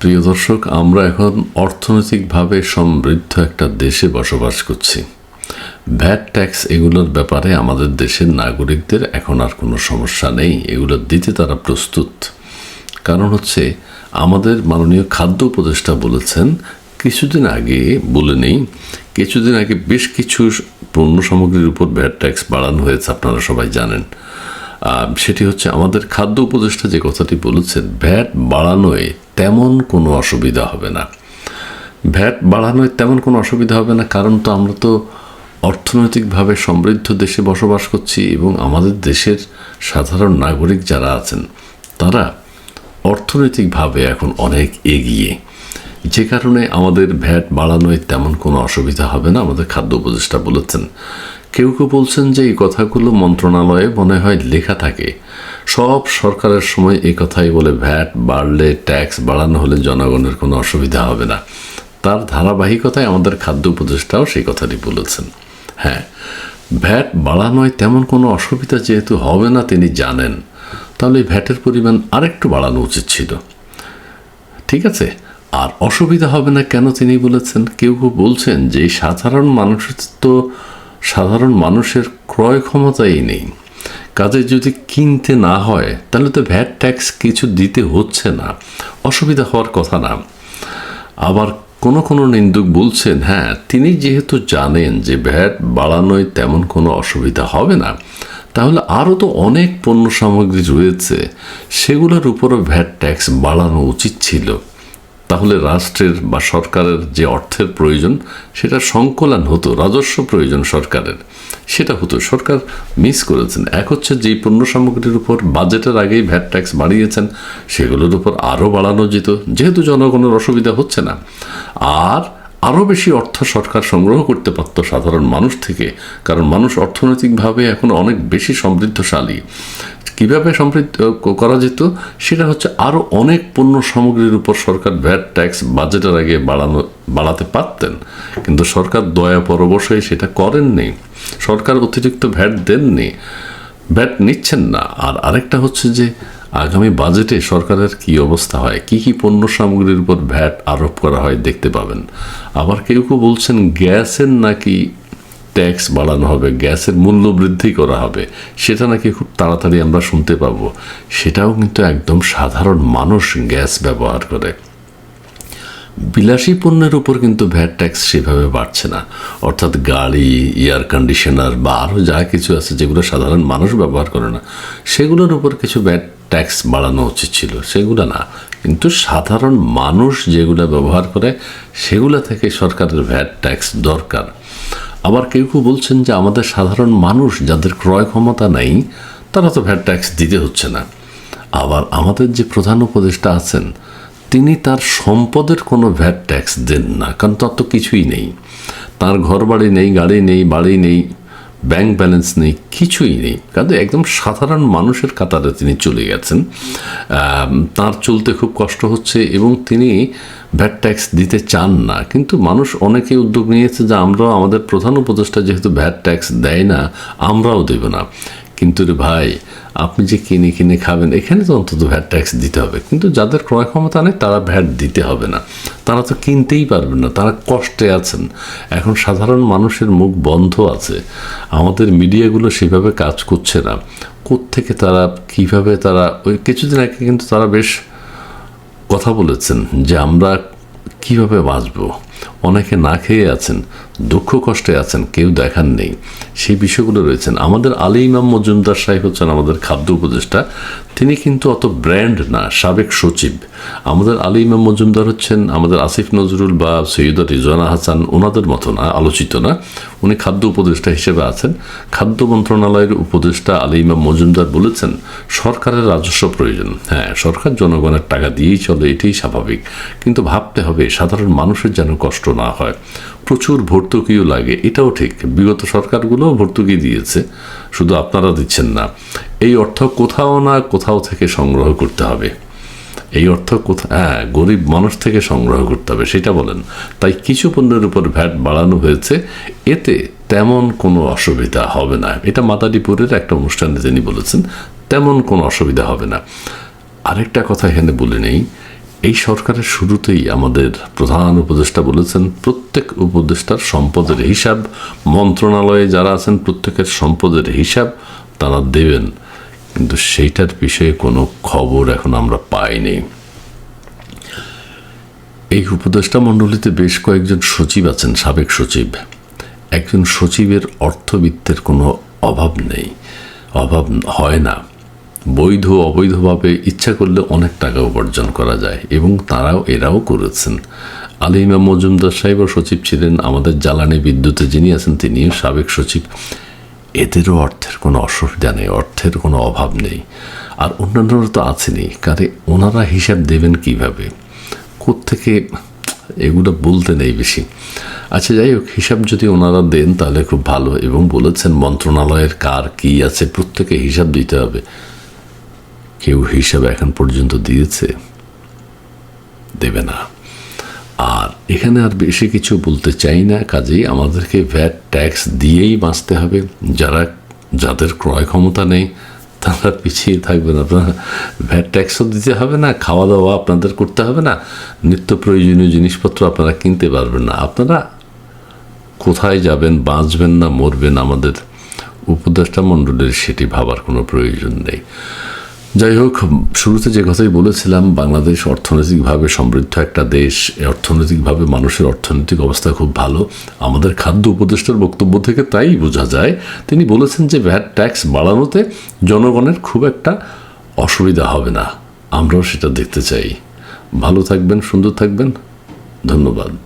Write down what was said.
প্রিয় দর্শক, আমরা এখন অর্থনৈতিকভাবে সমৃদ্ধ একটা দেশে বসবাস করছি। ভ্যাট ট্যাক্স এগুলোর ব্যাপারে আমাদের দেশের নাগরিকদের এখন আর কোনো সমস্যা নেই, এগুলো দিতে তারা প্রস্তুত। কারণ হচ্ছে, আমাদের মাননীয় খাদ্য উপদেষ্টা বলেছেন, কিছুদিন আগে, বলে নেই, কিছুদিন আগে বেশ কিছু পণ্য সামগ্রীর উপর ভ্যাট ট্যাক্স বাড়ানো হয়েছে, আপনারা সবাই জানেন। সেটি হচ্ছে আমাদের খাদ্য উপদেষ্টা যে কথাটি বলেছেন, ভ্যাট বাড়ানোয় তেমন কোনো অসুবিধা হবে না। ভ্যাট বাড়ানোয় তেমন কোনো অসুবিধা হবে না, কারণ তো আমরা তো অর্থনৈতিকভাবে সমৃদ্ধ দেশে বসবাস করছি এবং আমাদের দেশের সাধারণ নাগরিক যারা আছেন, তারা অর্থনৈতিকভাবে এখন অনেক এগিয়ে। যে কারণে আমাদের ভ্যাট বাড়ানোয় তেমন কোনো অসুবিধা হবে না, আমাদের খাদ্য উপদেষ্টা বলেছেন। কেউ কেউ বলছেন যে এই কথাগুলো মন্ত্রণালয়ে মনে হয় লেখা থাকে। সব সরকারের সময় এই কথাই বলে ভ্যাট বাড়লে ট্যাক্স বাড়ানো হলে জনগণের কোনো অসুবিধা হবে না। তার ধারাবাহিকতায় আমাদের খাদ্য উপদেষ্টাও সেই কথাটি বলেছেন। হ্যাঁ ভ্যাট বাড়ানোয় তেমন কোনো অসুবিধা যেহেতু হবে না তিনি জানেন, তাহলে ভ্যাটের পরিমাণ আরেকটু বাড়ানো উচিত ছিল। ঠিক আছে, আর অসুবিধা হবে না কেন তিনি বলেছেন? কেউ কেউ বলছেন যে সাধারণ মানুষের তো সাধারণ মানুষের ক্রয় ক্ষমতাই নেই। কাজে যদি কিনতে না হয়, তাহলে তো ভ্যাট ট্যাক্স কিছু দিতে হচ্ছে না। অসুবিধা হওয়ার কথা না। আবার কোনো কোনো নিন্দুক বলছেন হ্যাঁ তিনি যেহেতু জানেন যে ভ্যাট বাড়ানোয় তেমন কোনো অসুবিধা হবে না, তাহলে আরও তো অনেক পণ্য সামগ্রী রয়েছে। সেগুলোর উপরও ভ্যাট ট্যাক্স বাড়ানো উচিত ছিল। তাহলে রাষ্ট্রের বা সরকারের যে অর্থের প্রয়োজন সেটা সংকলন হতো, রাজস্ব প্রয়োজন সরকারের। সেটা হতো, সরকার মিস করেছেন। এক হচ্ছে যেই পণ্য সামগ্রীর উপর বাজেটের আগেই ভ্যাট ট্যাক্স বাড়িয়েছেন, সেগুলোর উপর আরও বাড়ানো যেত। যেহেতু জনগণের অসুবিধা হচ্ছে না। আর আরও বেশি অর্থ সরকার সংগ্রহ করতে পারত সাধারণ মানুষ থেকে, কারণ মানুষ অর্থনৈতিকভাবে এখন অনেক বেশি সমৃদ্ধশালী। কীভাবে সমৃদ্ধ করা যেত, সেটা হচ্ছে আরও অনেক পণ্য সামগ্রীর উপর সরকার ভ্যাট, ট্যাক্স, বাজেটের আগে বাড়ানো, বাড়াতে পারতেন। কিন্তু সরকার দয়া পরবশই সেটা করেননি। সরকার অতিরিক্ত ভ্যাট দেননি, ভ্যাট নিচ্ছেন না। আর আরেকটা হচ্ছে যে, আগামী বাজেটে সরকারের কি অবস্থা হয়? কি কি পণ্য সামগ্রীর উপর ভ্যাট আরোপ করা হয় দেখতে পাবেন। আবার কেউ কেউ বলছেন, গ্যাসের নাকি ট্যাক্স বাড়ানো হবে, গ্যাসের মূল্য বৃদ্ধি করা হবে, সেটা নাকি খুব তাড়াতাড়ি আমরা শুনতে পাবো। সেটাও কিন্তু একদম সাধারণ মানুষ গ্যাস ব্যবহার করে। বিলাসী পণ্যের উপর কিন্তু ভ্যাট ট্যাক্স সেভাবে বাড়ছে না। অর্থাৎ গাড়ি, এয়ার কন্ডিশনার বা আরও যা কিছু আছে যেগুলো সাধারণ মানুষ ব্যবহার করে না, সেগুলোর উপর কিছু ভ্যাট ট্যাক্স বাড়ানো উচিত ছিল। সেগুলো না, কিন্তু সাধারণ মানুষ যেগুলো ব্যবহার করে, সেগুলো থেকে সরকারের ভ্যাট ট্যাক্স দরকার। আবার কেউ কেউ বলছেন যে আমাদের সাধারণ মানুষ যাদের ক্রয় ক্ষমতা নেই, তারা তো ভ্যাট ট্যাক্স দিতে হচ্ছে না। আবার আমাদের যে প্রধান উপদেষ্টা আছেন, তিনি তার সম্পদের কোনো ভ্যাট ট্যাক্স দেন না, কারণ তার তো কিছুই নেই। তার ঘর বাড়ি নেই, গাড়ি নেই, বাড়ি নেই ব্যাংক ব্যালেন্স নেই, কিছুই নেই। কিন্তু একদম সাধারণ মানুষের কাতারে তিনি চলে গেছেন। তার চলতে খুব কষ্ট হচ্ছে এবং তিনি ভ্যাট ট্যাক্স দিতে চান না। কিন্তু মানুষ অনেকে উদ্যোগ নিয়েছে যে আমরাও আমাদের প্রধান উপদেষ্টা যেহেতু ভ্যাট ট্যাক্স দেয় না, আমরাও দেব না। কিন্তু রে ভাই, আপনি যে কিনে কিনে খাবেন, এখানে তো অন্তত ভ্যাট ট্যাক্স দিতে হবে। কিন্তু যাদের ক্রয় ক্ষমতা নেই, তারা ভ্যাট দিতে হবে না। তারা তো কিনতেই পারবেন না, তারা কষ্টে আছেন। এখন সাধারণ মানুষের মুখ বন্ধ আছে। আমাদের মিডিয়াগুলো সেভাবে কাজ করছে না। কোত্থেকে তারা, কীভাবে তারা, ওই কিছুদিন আগে কিন্তু তারা বেশ কথা বলেছেন যে আমরা কীভাবে বাঁচব। অনেকে না খেয়ে আছেন, দুঃখ কষ্টে আছেন, কেউ দেখার নেই। সেই বিষয়গুলো রয়েছেন। আমাদের আলী ইমাম মজুমদার সাহেব হচ্ছেন আমাদের খাদ্য উপদেষ্টা। তিনি কিন্তু অত ব্র্যান্ড না, সাবেক সচিব। আমাদের আলী ইমাম মজুমদার হচ্ছেন আমাদের আসিফ নজরুল বা সৈয়দ রিজওয়ানা হাসান, ওনাদের মতো না, আলোচিত না। উনি খাদ্য উপদেষ্টা হিসেবে আছেন। খাদ্য মন্ত্রণালয়ের উপদেষ্টা আলী ইমাম মজুমদার বলেছেন, সরকারের রাজস্ব প্রয়োজন। হ্যাঁ সরকার জনগণের টাকা দিয়েই চলে, এটাই স্বাভাবিক। কিন্তু ভাবতে হবে, সাধারণ মানুষের যেন কষ্ট না হয়। প্রচুর ভর্তুকিও লাগে। এটাও ঠিক। বিগত সরকারগুলোও ভর্তুকি দিয়েছে। শুধু আপনারা দিচ্ছেন না। এই অর্থ কোথাও না কোথাও থেকে সংগ্রহ করতে হবে। এই অর্থ কোথা হ্যাঁ গরিব মানুষ থেকে সংগ্রহ করতে হবে, সেটা বলেন। তাই কিছু পণ্যের উপর ভ্যাট বাড়ানো হয়েছে। এতে তেমন কোনো অসুবিধা হবে না। এটা মাদারীপুরের একটা অনুষ্ঠানে তিনি বলেছেন, তেমন কোনো অসুবিধা হবে না। আরেকটা কথা এখানে বলে নেই। এই সরকারের শুরুতেই আমাদের প্রধান উপদেষ্টা বলেছেন, প্রত্যেক উপদেষ্টার সম্পদের হিসাব, মন্ত্রণালয়ে যারা আছেন, প্রত্যেকের সম্পদের হিসাব তারা দেবেন। কিন্তু সেইটার বিষয়ে কোনো খবর এখন আমরা পাইনি। এই উপদেষ্টা মণ্ডলীতে বেশ কয়েকজন সচিব আছেন, সাবেক সচিব। একজন সচিবের অর্থবিত্তের কোনো অভাব নেই, অভাব হয় না। বৈধ অবৈধভাবে ইচ্ছা করলে অনেক টাকা উপার্জন করা যায় এবং তারাও এরাও করেছেন। আলী আলিমা মজুমদার সাহেবও সচিব ছিলেন আমাদের জ্বালানি বিদ্যুতে যিনি আছেন তিনিও সাবেক সচিব। এদেরও অর্থের কোনো অসুবিধা নেই, অর্থের কোনো অভাব নেই। আর অন্যান্যরা তো আছেনই, কারে ওনারা হিসাব দেবেন কীভাবে? থেকে এগুলো বলতে নেই বেশি। আচ্ছা যাই হোক, হিসাব যদি ওনারা দেন তাহলে খুব ভালো। এবং বলেছেন, মন্ত্রণালয়ের কার কি আছে, প্রত্যেকে হিসাব দিতে হবে। কেউ হিসাব এখন পর্যন্ত দিয়েছে? দেবে না। আর এখানে আর বেশি কিছু বলতে চাই না, কাজেই আমাদেরকে ভ্যাট ট্যাক্স দিয়েই বাঁচতে হবে। যারা, যাদের ক্রয় ক্ষমতা নেই, তারা পিছিয়ে থাকবেন আপনারা ভ্যাট ট্যাক্সও দিতে হবে না খাওয়া দাওয়া আপনাদের করতে হবে না, নিত্য প্রয়োজনীয় জিনিসপত্র আপনারা কিনতে পারবেন না। আপনারা কোথায় যাবেন, বাঁচবেন না, মরবেন আমাদের উপদেষ্টা মণ্ডলের সেটি ভাবার কোনো প্রয়োজন নেই। যাই হোক, শুরুতে যে কথাই বলেছিলাম, বাংলাদেশ অর্থনৈতিকভাবে সমৃদ্ধ একটা দেশ অর্থনৈতিকভাবে মানুষের অর্থনৈতিক অবস্থা খুব ভালো। আমাদের খাদ্য উপদেষ্টার বক্তব্য থেকে তাই বোঝা যায়, তিনি বলেছেন যে ভ্যাট ট্যাক্স বাড়ানোতে জনগণের খুব একটা অসুবিধা হবে না। আমরাও সেটা দেখতে চাই। ভালো থাকবেন, সুন্দর থাকবেন। ধন্যবাদ।